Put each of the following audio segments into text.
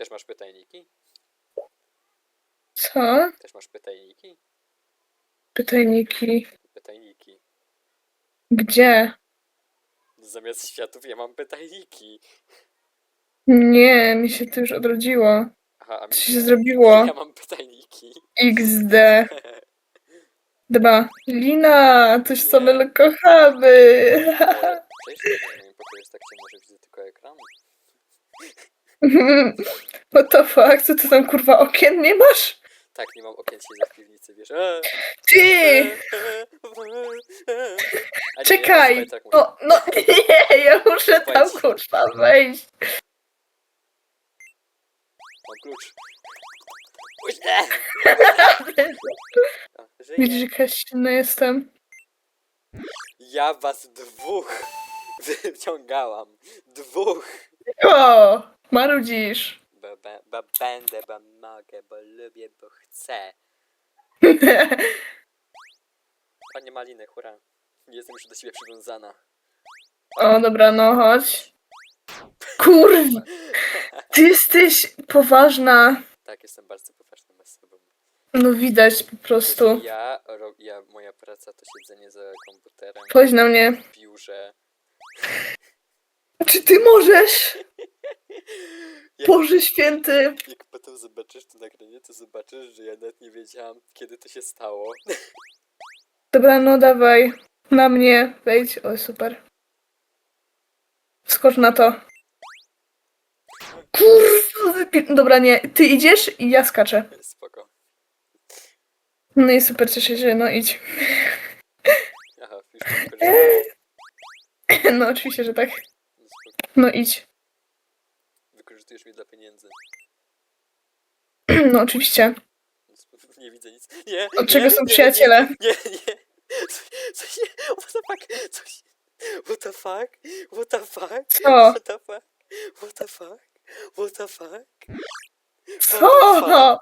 Też masz pytajniki? Co? Też masz pytajniki? Pytajniki. Pytajniki. Gdzie? Zamiast światów ja mam pytajniki. Nie, mi się to już odrodziło. Aha, a mi Co się zrobiło? Ja mam pytajniki. XD. Dobra. Lina, coś co my kochamy. E, Cześć, w moim pokoju jest tak ciemno, że widzę tylko ekran. What the fuck? Co ty tam kurwa okien nie masz? Tak, nie mam okien, siedzę w piwnicy, wiesz. E, Ty! e, e, A nie, Czekaj! tak mówię. No, no nie, ja muszę tam kurwa wejść. Mam klucz. Uj, e! A, żyję. Widzisz, jaka silna jestem? Ja was dwóch wyciągałam. Dwóch. O! Marudzisz. Bo, bo, bo będę, bo mogę, bo lubię, bo chcę. Panie Maliny, hurra. Jestem już do siebie przywiązana. O, dobra, no chodź. Kurwa! Ty jesteś poważna. Tak, jestem bardzo poważną osobą. No widać po prostu. Ja, ro, ja, moja praca to siedzenie za komputerem Chodź na mnie. w biurze. Czy ty możesz? Jak, Boże święty. jak potem zobaczysz to nagranie, to zobaczysz, że ja nawet nie wiedziałam, kiedy to się stało. Dobra, no dawaj. Na mnie. Wejdź. O, super. Skocz na to. Kurwa. wypi- Dobra, nie. Ty idziesz i ja skaczę. Spoko. No i super, cieszę się. No idź. Aha, już wykorzystujesz. No oczywiście, że tak. No, idź. Wykorzystujesz mnie dla pieniędzy. No oczywiście. Nie widzę nic. Nie! Od czego nie, są nie, przyjaciele? Nie, nie! Co się... What the fuck? What the fuck? What the fuck? Co? What the fuck? What the fuck? What the fuck? Co?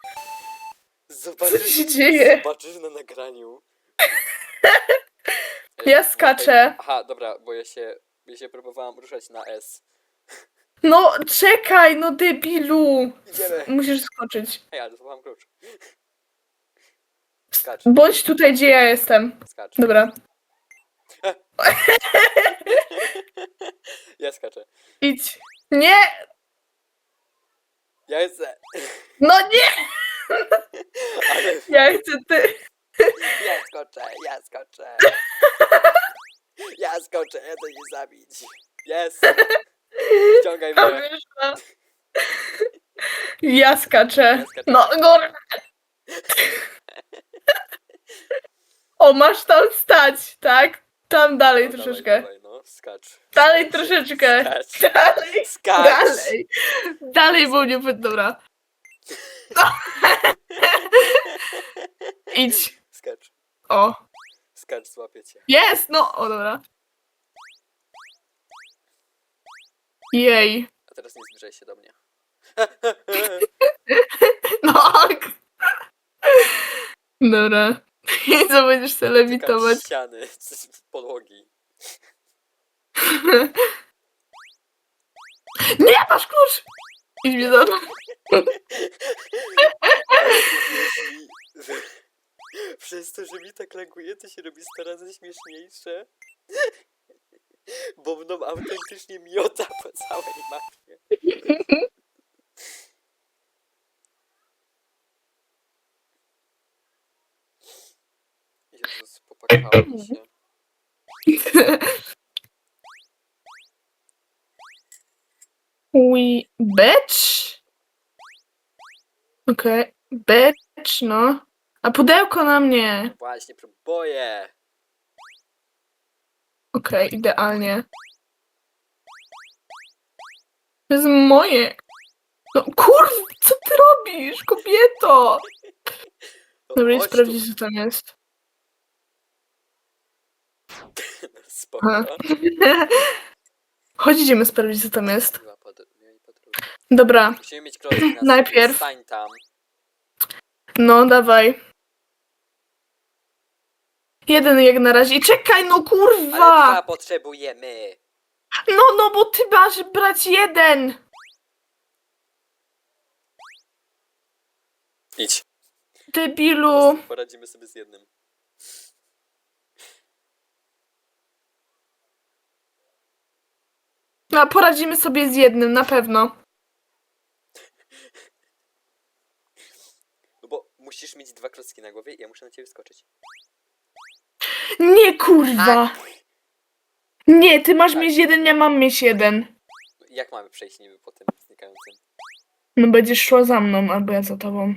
Zobaczysz, Co się dzieje? Zobaczysz na nagraniu. Ja skaczę. Aha, dobra, bo ja się, ja się próbowałam ruszać na S. No czekaj, no debilu. Idziemy. Musisz skoczyć. Ej, ale złapałam klucz. Skacz, Bądź tutaj, gdzie ja jestem. skacz. Dobra. Ja skaczę. Idź. Nie! Ja jestem. No nie! Ale Ja chcę ty. ja skoczę, ja skoczę. Ja skoczę, ja to nie zabić. Jest. Ściągaj A mnie. no. Ja skaczę. No, góra. O, masz tam stać, tak? Tam dalej No, dawaj, troszeczkę. Dawaj, no, skacz. Dalej troszeczkę. Skacz. Dalej. Skacz. Dalej. Dalej, bo mnie... Dobra. No. Idź. Skacz. O. Skacz, złapię cię. Jest! No, o dobra. Jej. A teraz nie zbliżaj się do mnie. No. Dobra. I co będziesz sobie Tykam lewitować? ściany, z podłogi. Nie, masz klucz! Idź mnie za Jeśli... Przez to, że mi tak laguje, to się robi 100 razy śmieszniejsze. Bo mną autentycznie miota po całej mapie. Jezus, popakało mi się. We bitch? Okej. Bitch, no. A pudełko na mnie. Właśnie, próbuję. Okej, idealnie. To jest moje. No kurw, co ty robisz, kobieto? No, Dobra, idź chodź tu. sprawdzić, co tam jest. Spoko. Aha. Chodź, idziemy sprawdzić, co tam jest. Pod... Dobra, Musimy mieć klocki na Najpierw. Stań tam. no dawaj. Jeden jak na razie. I czekaj, no Ale kurwa! dwa potrzebujemy. No, no, bo ty masz brać jeden! Idź. Debilu. Poradzimy sobie z jednym. No, poradzimy sobie z jednym, na pewno. No bo musisz mieć dwa klocki na głowie i ja muszę na ciebie skoczyć. Nie, kurwa. Nie, ty masz Tak. mieć jeden, ja mam mieć jeden. Jak mamy przejść niby po tym znikającym? No będziesz szła za mną, albo ja za tobą.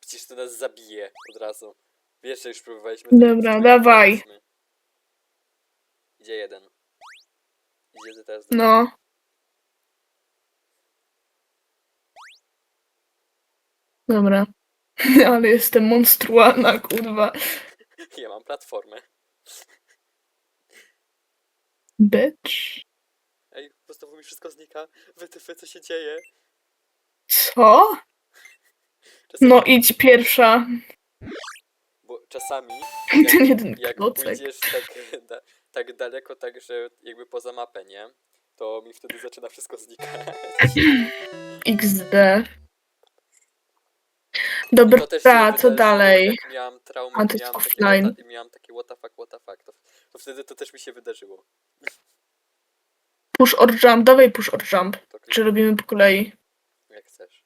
Przecież to nas zabije od razu. Wiesz, że już próbowaliśmy. Dobra, tak, dawaj. Idzie jeden. Idzie teraz No. Dobra. Ale jestem monstrualna, kurwa. Ja mam platformę. Bitch. Ej, znowu mi wszystko znika. WTF, co się dzieje? Co? Czasami, No idź pierwsza. Bo czasami, Ten jeden jak klocek. pójdziesz tak, da, tak daleko, tak, że jakby poza mapę, nie? To mi wtedy zaczyna wszystko znikać. XD. I Dobra, to też się co dalej? Jak miałam traumę, A, to jest miałam, takie offline. wata- miałam takie what the fuck, what the fuck, to, to wtedy to też mi się wydarzyło. Push or jump, dawaj push or jump. To Czy robimy po kolei? jak chcesz.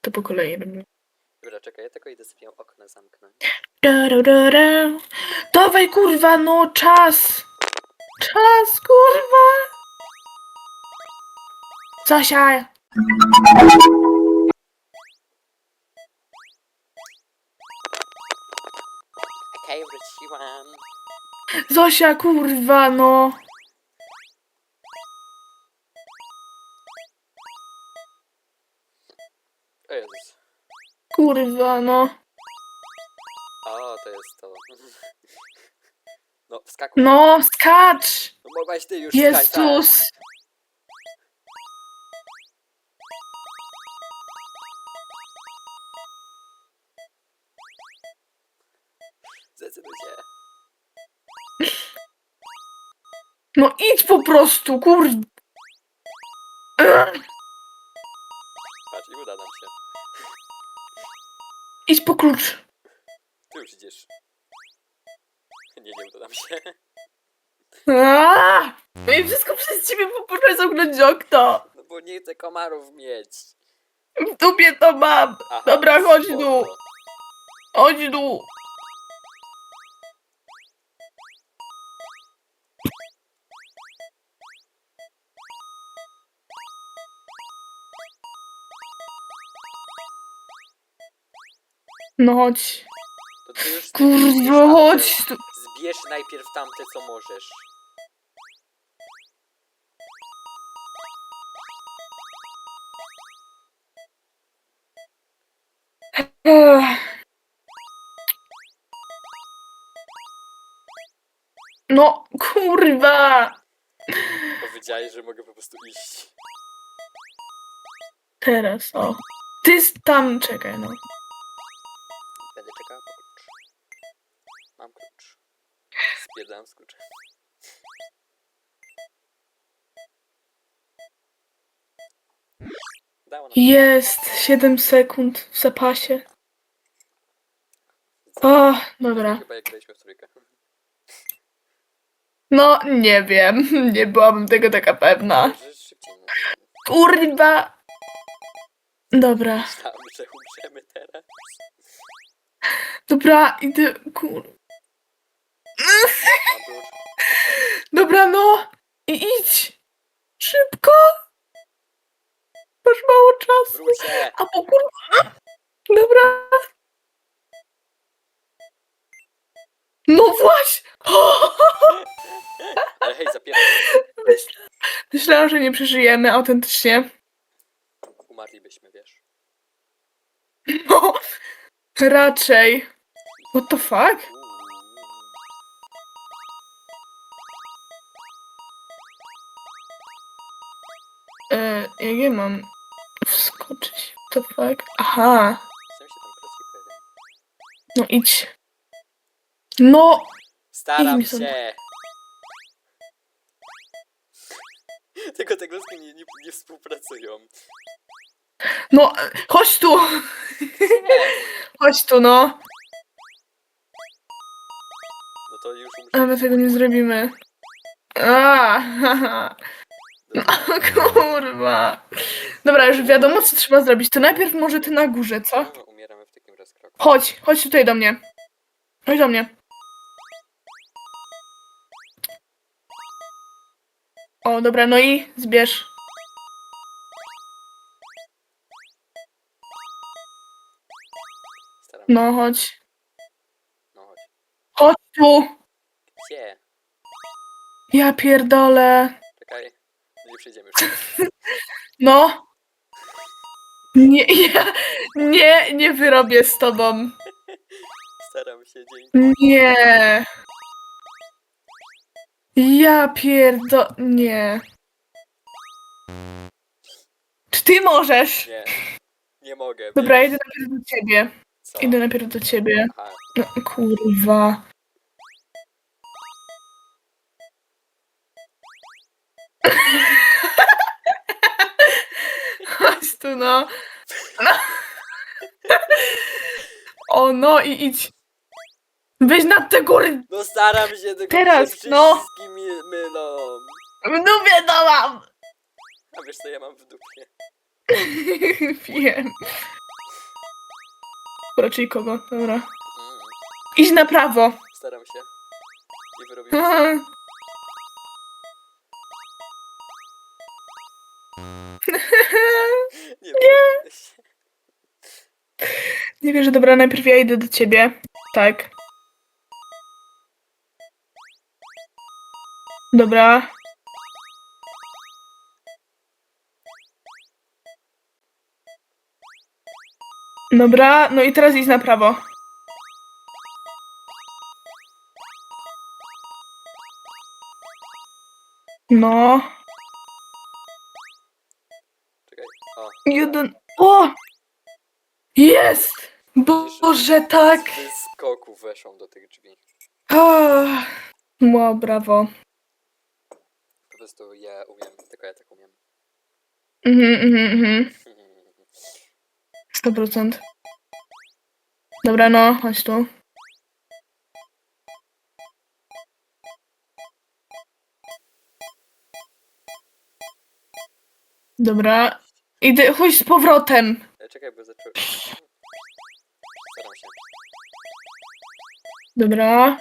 To po kolei robimy. Dobra, czekaj, ja tylko idę sobie okno zamknąć. Da, da, da, da. Dawaj kurwa, no czas! Czas, kurwa! Zosia! Okej, wróciłam. Zosia, kurwa, no! O Jezus. Kurwa, no. O, to jest to. No, wskakuj. No, skacz! No mogłaś ty już skakać. Jezus! Zdecyduj się. No idź po prostu, kurwa! Patrz, i uda nam się. Idź po klucz. Ty już idziesz. Nie, nie uda nam się. Aaaa! No i wszystko przez ciebie, poszłeś zamknąć okno. No bo nie chcę komarów mieć. W dupie to mam. Aha, Dobra, chodź spoko. tu. Chodź tu. No chodź. To ty już zbierz Kurwa, tamte. chodź tu. Zbierz najpierw tamte, co możesz. Ech. No, kurwa. Powiedziałeś, że mogę po prostu iść. Teraz, o. Ty tam, czekaj, no. Jest 7 sekund w zapasie. O, dobra. Chyba jak graliśmy w trójkę. No, nie wiem. Nie byłabym tego taka pewna. Że szybciej. No. Kurwa. Dobra. Myślałem, że umrzemy teraz. Dobra, idę. Kur... Dobra, no. I idź. Szybko. Masz mało czasu. Wróć się! A po kurwa. Dobra. No właśnie. Ale hej, zapierdol. Myślę, myślałam, że nie przeżyjemy autentycznie. Umarlibyśmy, wiesz. No, raczej. What the fuck? E, jak ja mam wskoczyć? What the fuck? Aha. No idź. No. Staram stąd. się! Tylko te klocki nie, nie, nie współpracują. No, chodź tu. Chodź tu, no. No to już A my umrzemy. tego nie zrobimy. A, haha. No, kurwa. Dobra, już wiadomo, co trzeba zrobić. To najpierw może ty na górze, co? No, umieramy w takim raz kroku. Chodź, chodź tutaj do mnie. Chodź do mnie. O, dobra, no i zbierz. Staram się. No, chodź. No chodź. Chodź tu. Gdzie? Ja pierdolę. Czekaj. Nie przejdziemy już. No. Nie, ja, nie, nie wyrobię z tobą. Staram się, dzięki. Nie. Ja pierdo... Nie. Czy ty możesz? Nie. Nie mogę. Dobra, idę najpierw do ciebie. Co? Idę najpierw do ciebie. Aha. No, kurwa. Chodź tu, no. no. O, no i idź. Weź na te góry. No staram się, tylko Teraz, się no. wszystkie mi mylą. W dupie to mam. A wiesz co ja mam w dupie? Wiem. Raczej kogo? Dobra. Mm, Idź na prawo. staram się. Nie wyrobię. Nie się. Nie dobra, najpierw ja idę do ciebie. Tak. Dobra. Dobra, no i teraz idź na prawo. No. Jeden. O! Jest! Boże, tak! Z wyskoku weszą do tych drzwi. Ah. Wow, brawo. Po prostu ja umiem, tylko ja tak umiem. Mhm, mhm, mhm. 100%. Dobra, no, chodź tu. Dobra. Idę, chodź z powrotem. E, Czekaj, bo zacząłem. Staram się. Dobra.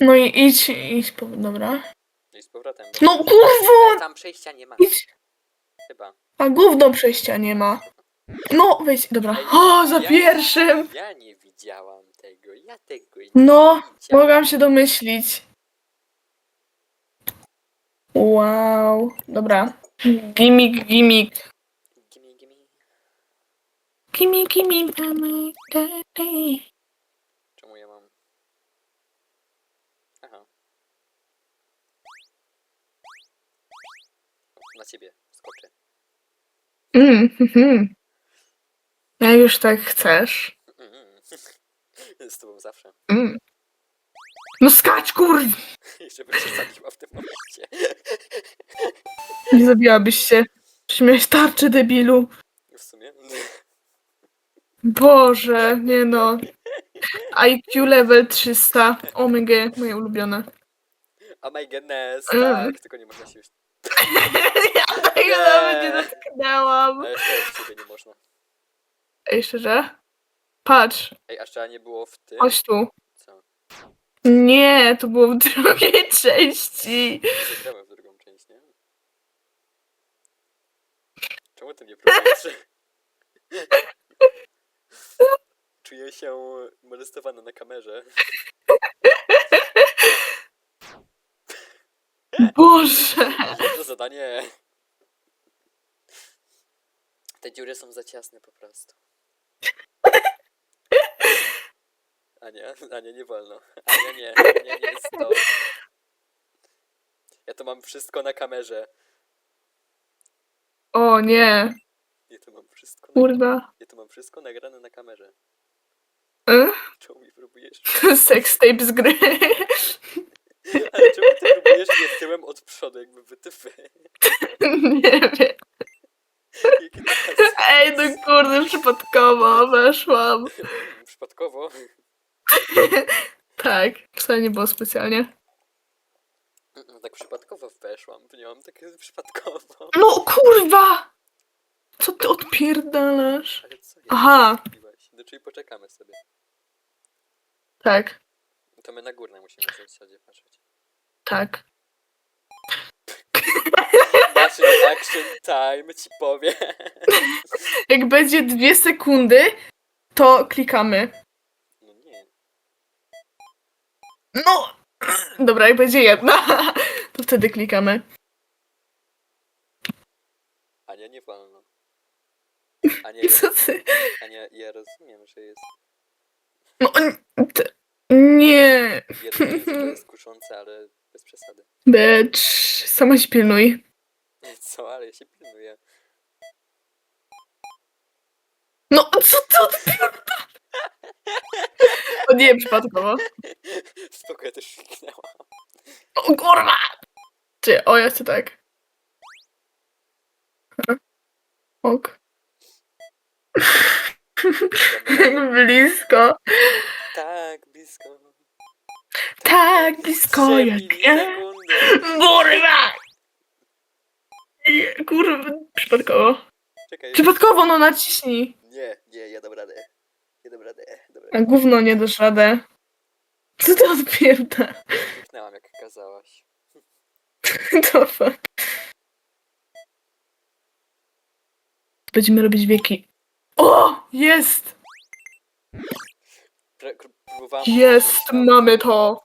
No i idź, idź, po, dobra. I z powrotem. bo- No kurwo! Tam przejścia nie ma. Idź. Chyba. A gówno przejścia nie ma. No, wejdź, dobra. O, za pierwszym! Ja nie widziałam tego. Ja tego nie No, widziałam. mogłam się domyślić. Wow, dobra. Gimik, gimik. Gimme, gimme. Gimik, gimik, gimik. daddy. Czemu ja mam? Aha. Na ciebie skoczę. Mm, mhm. Jak już tak chcesz. Mm. Z tobą zawsze. Mm. No skacz, kur... Bym się zabiła w tym momencie. Nie zabiłabyś się. Miałeś tarczę, debilu. W sumie. Boże, nie no. IQ level 300. Omega, moje ulubione. Oh my goodness, Mm. tak, tylko nie można się już... Ja tego nawet nie dotknęłam. A jeszcze ciebie nie można. Ej, szczerze? Patrz, Ej, a trzeba nie było w tym? chodź tu. Nie, to było w drugiej części. Gramy w drugą część, nie? Czemu ty nie próbujesz? Czuję się molestowana na kamerze. Boże. Jedno zadanie. Te dziury są za ciasne po prostu. Ania, Ania, nie wolno. Ania, nie, nie, nie, stop. Ja to mam wszystko na kamerze. O nie, Ja to mam wszystko na, kurwa. ja to mam wszystko nagrane na kamerze. E? Czemu mi próbujesz? Sex tape z gry. Ale czemu ty próbujesz mnie tyłem od przodu, jakby wytyfy? Nie wiem. Jakie to Kurde, przypadkowo weszłam. Tak, wcale nie było specjalnie. No tak przypadkowo weszłam w nią, tak przypadkowo. No kurwa! Co ty odpierdalasz? Ale co ja Aha. zrobiłaś? No czyli poczekamy sobie. Tak, To my na górne musimy w zasadzie patrzeć. tak. Naszym action time ci powiem. Jak będzie dwie sekundy, to klikamy. No! Dobra, jak będzie jedna, to wtedy klikamy. Ania nie wolno. Ania, I co ty? Ania, ja rozumiem, że jest. No, n- t- nie. To jest kuszące, ale bez przesady. Becz, sama się pilnuj. Co, ale ja się pilnuję. No, co ty odpierdalasz? O nie, przypadkowo. Spoko, ja też kliknęłam. O kurwa! Czy, o ja chcę tak. Ok. Blisko. Tak, blisko. Tak, blisko jak ja. Kurwa! Nie, Kurwa, przypadkowo. Czekaj. Przypadkowo, no naciśnij. Nie, nie, ja dam radę. Ja dam radę. A gówno nie dasz radę. Co ty odpierda? kliknęłam jak kazałaś. To fuck. Będziemy robić wieki. O! Jest! Prę- Próbowałam Jest! na- Mamy to!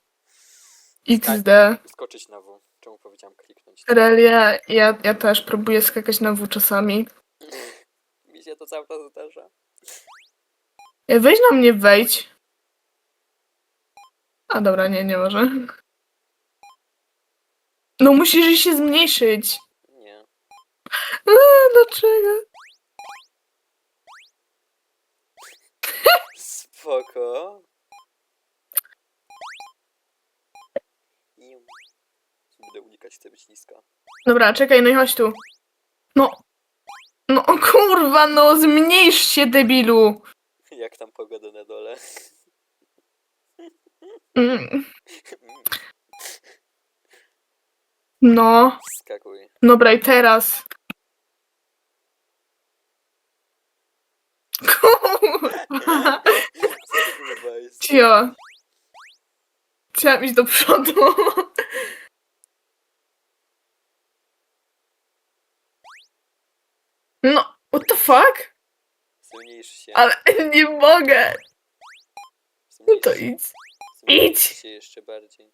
XD. Skoczyć na W. Czemu powiedziałam kliknąć? Relia, ja, ja też próbuję skakać na W czasami. Mi się to cały czas zdarza. Weź na mnie wejdź. A dobra, nie, nie może. No musisz się zmniejszyć. Nie. Eee, dlaczego? Spoko. Będę unikać tego śliska. Dobra, czekaj, no i chodź tu. No. No kurwa, no zmniejsz się, debilu. Jak tam pogoda na dole? Mm, No. Skakuj. Dobra, i teraz. Kurwa. Co ty kurwa jest? Cio. Chciałam iść do przodu. No, what the fuck? Zmniejsz się. Ale nie mogę. No Zmniejsz, to idź. zmniejsz idź. się jeszcze bardziej.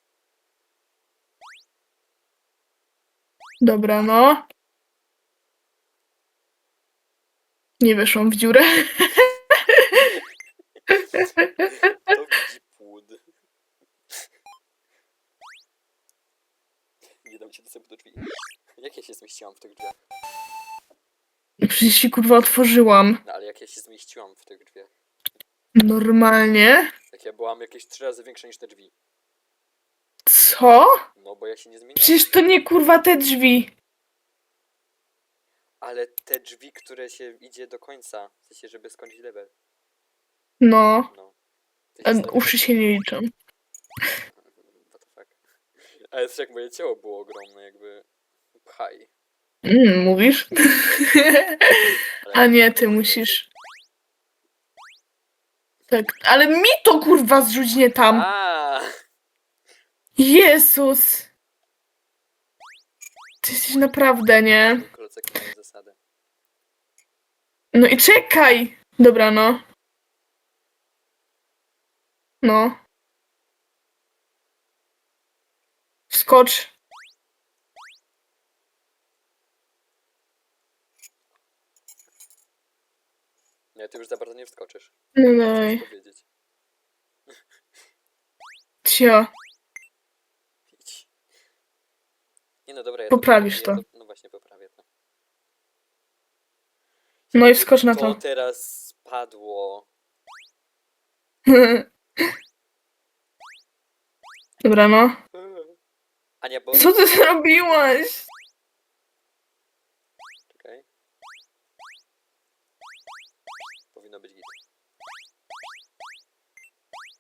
Dobra, no. Nie weszłam w dziurę. To widzi płód. Nie dam ci dostępu do drzwi. Jak ja się zmieściłam w tych drzwiach? Przecież się kurwa otworzyłam. No ale jak ja się zmieściłam w tych drzwiach? Normalnie? Jak ja byłam jakieś trzy razy większa niż te drzwi. Co? No bo ja się nie zmieniłam. Przecież to nie kurwa te drzwi. Ale te drzwi, które się idzie do końca, w sensie, żeby skończyć level. No. No. To A się stało- uszy się nie liczą. What the fuck. Ale jest jak moje ciało było ogromne, jakby... Pchaj. Mm, mówisz? A nie, ty musisz. Tak, ale mi to kurwa zrzuć nie tam. A, Jezus! Ty jesteś naprawdę, nie? Mają. No i czekaj! Dobra, no. No. Skocz. Nie, ty już za bardzo nie wskoczysz. No daj. powiedzieć. Cio. Idź. Nie no dobra, ja Poprawisz ja to. No właśnie, poprawię to. No i wskocz na To to. teraz spadło. Dobra, no. Ania, bo... Co ty zrobiłaś?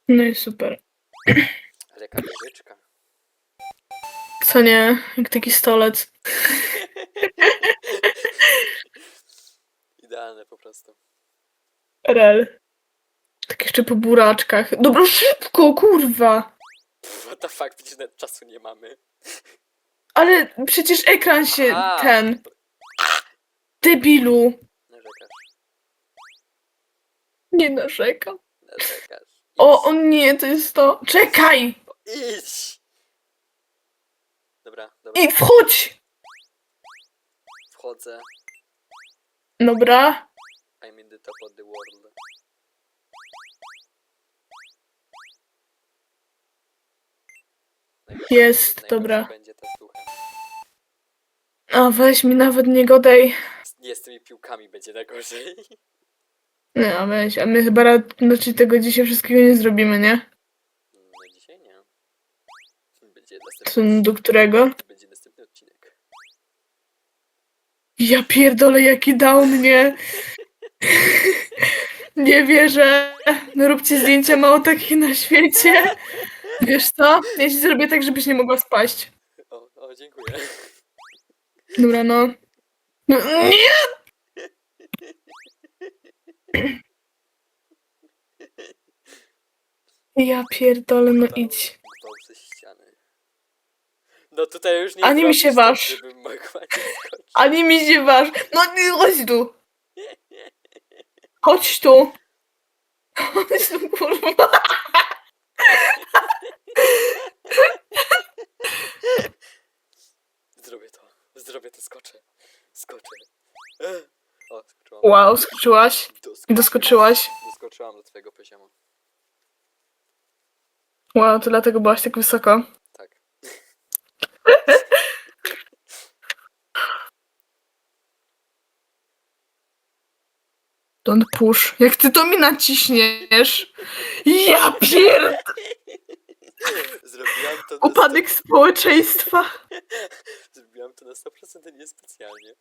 No i super. Ale jaka wieżyczka. Co nie? Jak taki stolec. Idealne po prostu. Rel. Tak jeszcze po buraczkach. Dobra, szybko, kurwa! Pff, What the fuck, przecież nawet czasu nie mamy. Ale przecież ekran się A, ten. Debilu. Narzekasz, Nie narzekam. narzekasz. O, o nie, to jest to. Czekaj! Idź! Dobra, dobra, I wchodź! wchodzę. Dobra. I'm in the top of the world. Jest, dobra. będzie z duchem. A weź mi nawet nie godaj. Nie, z tymi piłkami będzie najgorzej. Nie, a weź, a my chyba ra- znaczy tego dzisiaj wszystkiego nie zrobimy, nie? No dzisiaj nie. Będzie Co, następny, do którego? będzie następny odcinek. Ja pierdolę, jaki down, nie? Nie wierzę. No róbcie zdjęcia mało takich na świecie. Wiesz co? Ja ci zrobię tak, żebyś nie mogła spaść. O, o, dziękuję. Dobra, no. no nie! Ja pierdolę, no idź. Bał ze ściany. No tutaj już nie Ani mi się tak, waż. żebym mogła nie skoczyć. Ani mi się waż. No nie, chodź tu. Chodź tu. Chodź tu, kurwa. Zrobię to. Zrobię to, skoczę. Skoczę. Ech. O, skoczyłam. Wow, skoczyłaś. Doskoczyłaś. Doskoczyłam do twojego poziomu. Wow, to dlatego byłaś tak wysoko. Tak. Don't push. Jak ty to mi naciśniesz? Ja pierd... Zrobiłam to na Upadek społeczeństwa. 100%, Zrobiłam to na 100% niespecjalnie.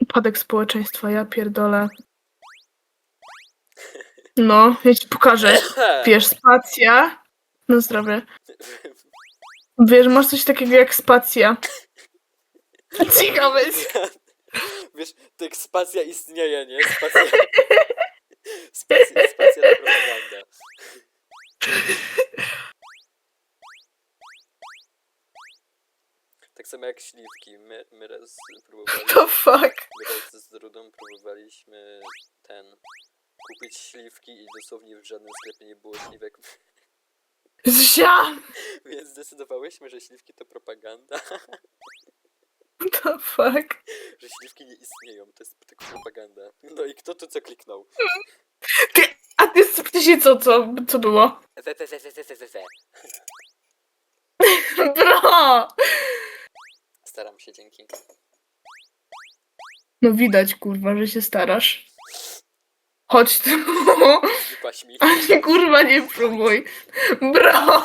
Upadek społeczeństwa, ja pierdolę. No, ja ci pokażę. Wiesz, spacja. No zdrowie. Wiesz, masz coś takiego jak spacja. Ciekawe. Wiesz, tak spacja istnieje, nie? Spacja... Spacja, spacja propaganda. Tak samo jak śliwki. My, my raz próbowaliśmy... To fuck. My raz z Rudą próbowaliśmy ten... Kupić śliwki i dosłownie w żadnym sklepie nie było śliwek. Zia! Więc zdecydowałyśmy, że śliwki to propaganda. To fuck. Że śliwki nie istnieją. To jest tylko propaganda. No i kto tu co kliknął? Ty, a ty wcześniej co, co, co było? We, we, we, we, we, we, we. Bro! Staram się, dzięki. No widać, kurwa, że się starasz. Chodź tu. Mi. Ani kurwa nie próbuj. Bro!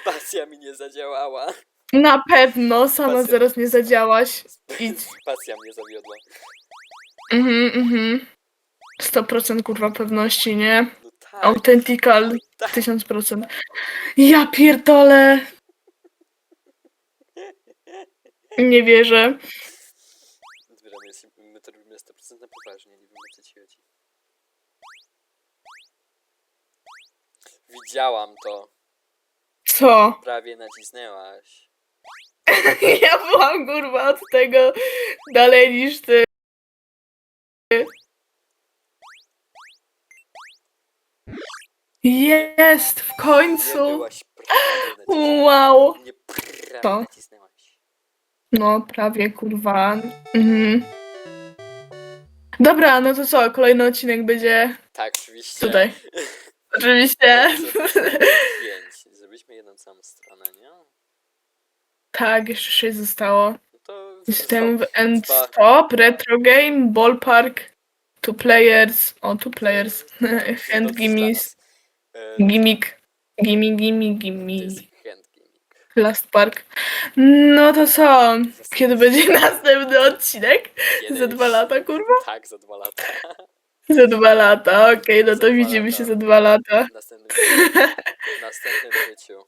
Spacja mi nie zadziałała. Na pewno, sama Pasja. zaraz nie zadziałaś. Idź. Spacja mnie zawiodła. Mhm, mhm. 100% kurwa pewności, nie? No tak. Authentical tak. 1000%. Ja pierdolę. Nie wierzę. Zbieramy, jest- my to robimy 100% na poważnie, nie wiem o co ci chodzi. Widziałam to. Co? Prawie nacisnęłaś. Ja byłam kurwa od tego dalej niż ty. Jest! W Nie końcu! byłaś prawie nacisnęłaś. Wow! Nie prawie To. nacisnęłaś. No, prawie kurwa. Mhm. Dobra, no to co? Kolejny odcinek będzie Tak, oczywiście. tutaj. Oczywiście. Pięć. Zrobiliśmy jedną całą stronę, nie? Tak, jeszcze sześć zostało. No to... Jestem w End Dwa. Stop, Retro Game, Ballpark, Two Players, o Two Players, Hand Dobrze Gimmies, nas. E, Gimmick, Gimme, Gimme, To Gimme, jest hand gimmick. Last Park. No to co? Kiedy będzie następny odcinek? Za Kiedyś. dwa lata, kurwa? Tak, za dwa lata. Za dwa lata, okej, no Za to dwa widzimy lata. się za dwa lata. W następnym, w następnym życiu.